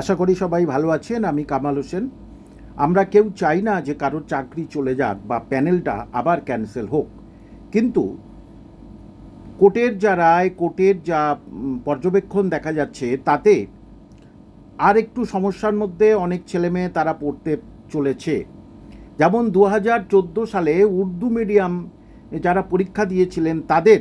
আশা করি সবাই ভালো আছেন, আমি কামাল হোসেন। আমরা কেউ চাই না যে কারোর চাকরি চলে যাক বা প্যানেলটা আবার ক্যান্সেল হোক। কিন্তু কোর্টের যা রায়, কোর্টের যা পর্যবেক্ষণ দেখা যাচ্ছে, তাতে আর একটু সমস্যার মধ্যে অনেক ছেলেমেয়ে তারা পড়তে চলেছে। যেমন দু হাজার চোদ্দ সালে উর্দু মিডিয়াম যারা পরীক্ষা দিয়েছিলেন, তাদের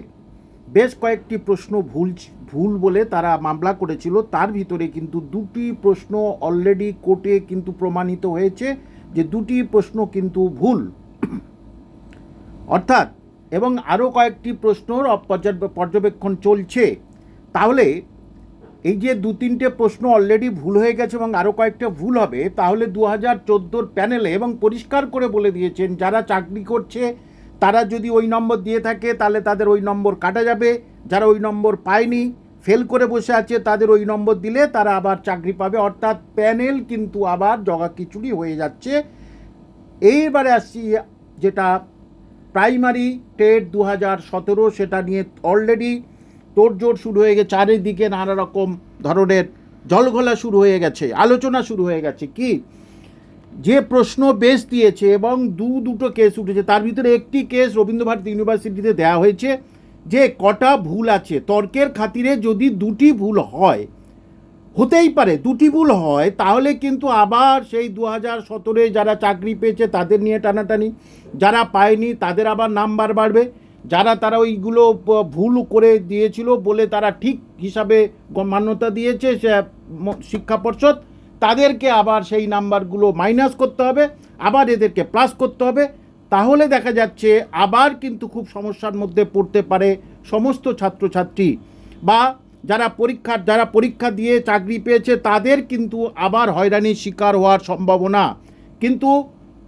বেশ কয়েকটি প্রশ্ন ভুল ভুল বলে তারা মামলা করেছিল। তার ভিতরে কিন্তু দুটি প্রশ্ন অলরেডি কোর্টে কিন্তু প্রমাণিত হয়েছে যে দুটি প্রশ্ন কিন্তু ভুল। অর্থাৎ, এবং আরও কয়েকটি প্রশ্নর পর্যবেক্ষণ চলছে। তাহলে, এই যে দু তিনটে প্রশ্ন অলরেডি ভুল হয়ে গেছে এবং আরও কয়েকটা ভুল হবে, তাহলে দু হাজার চোদ্দোর প্যানেলে এবং পরিষ্কার করে বলে দিয়েছেন যারা চাকরি করছে তারা যদি ওই নম্বর দিয়ে থাকে, তাহলে তাদের ওই নম্বর কাটা যাবে। যারা ওই নম্বর পায়নি, ফেল করে বসে আছে, তাদের ওই নম্বর দিলে তারা আবার চাকরি পাবে। অর্থাৎ প্যানেল কিন্তু আবার জগা খিচুড়ি হয়ে যাচ্ছে। এইবারে আসছি যেটা প্রাইমারি টেট দু হাজার সতেরো, সেটা নিয়ে অলরেডি তোড়জোড় শুরু হয়ে গেছে। চারিদিকে নানা রকম ধরনের জলঘোলা শুরু হয়ে গেছে, আলোচনা শুরু হয়ে গেছে। কি? যে প্রশ্ন বেশ দিয়েছে এবং দু দুটো কেস উঠেছে, তার ভিতরে একটি কেস রবীন্দ্রভারতী ইউনিভার্সিটিতে দেওয়া হয়েছে যে কটা ভুল আছে। তর্কের খাতিরে যদি দুটি ভুল হয়, হতেই পারে, দুটি ভুল হয়, তাহলে কিন্তু আবার সেই দু হাজার সতেরোয় যারা চাকরি পেয়েছে, তাদের নিয়ে টানাটানি। যারা পায়নি, তাদের আবার নাম্বার বাড়বে। যারা তারা ওইগুলো ভুল করে দিয়েছিল বলে তারা ঠিক হিসাবে মান্যতা দিয়েছে শিক্ষা পর্ষদ। তাদেরকে আবার সেই নাম্বারগুলো মাইনাস করতে হবে, আবার এদেরকে প্লাস করতে হবে। তাহলে দেখা যাচ্ছে আবার কিন্তু খুব সমস্যার মধ্যে পড়তে পারে সমস্ত ছাত্রছাত্রী বা যারা পরীক্ষার যারা পরীক্ষা দিয়ে চাকরি পেয়েছে তাদের কিন্তু আবার হয়রানির শিকার হওয়ার সম্ভাবনা। কিন্তু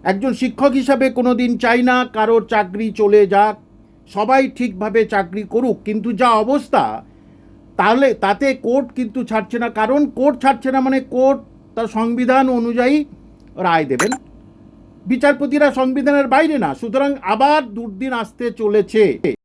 একজন শিক্ষক হিসাবে কোনো দিন চাই না কারোর চাকরি চলে যাক। সবাই ঠিকভাবে চাকরি করুক, কিন্তু যা অবস্থা, তাহলে তাতে কোর্ট কিন্তু ছাড়ছে না। কারণ কোর্ট ছাড়ছে না মানে কোর্ট তার সংবিধান অনুযায়ী রায় দেবেন। বিচারপতিরা সংবিধানের বাইরে না সুতরাং আবার দুর্দিন আসতে চলেছে।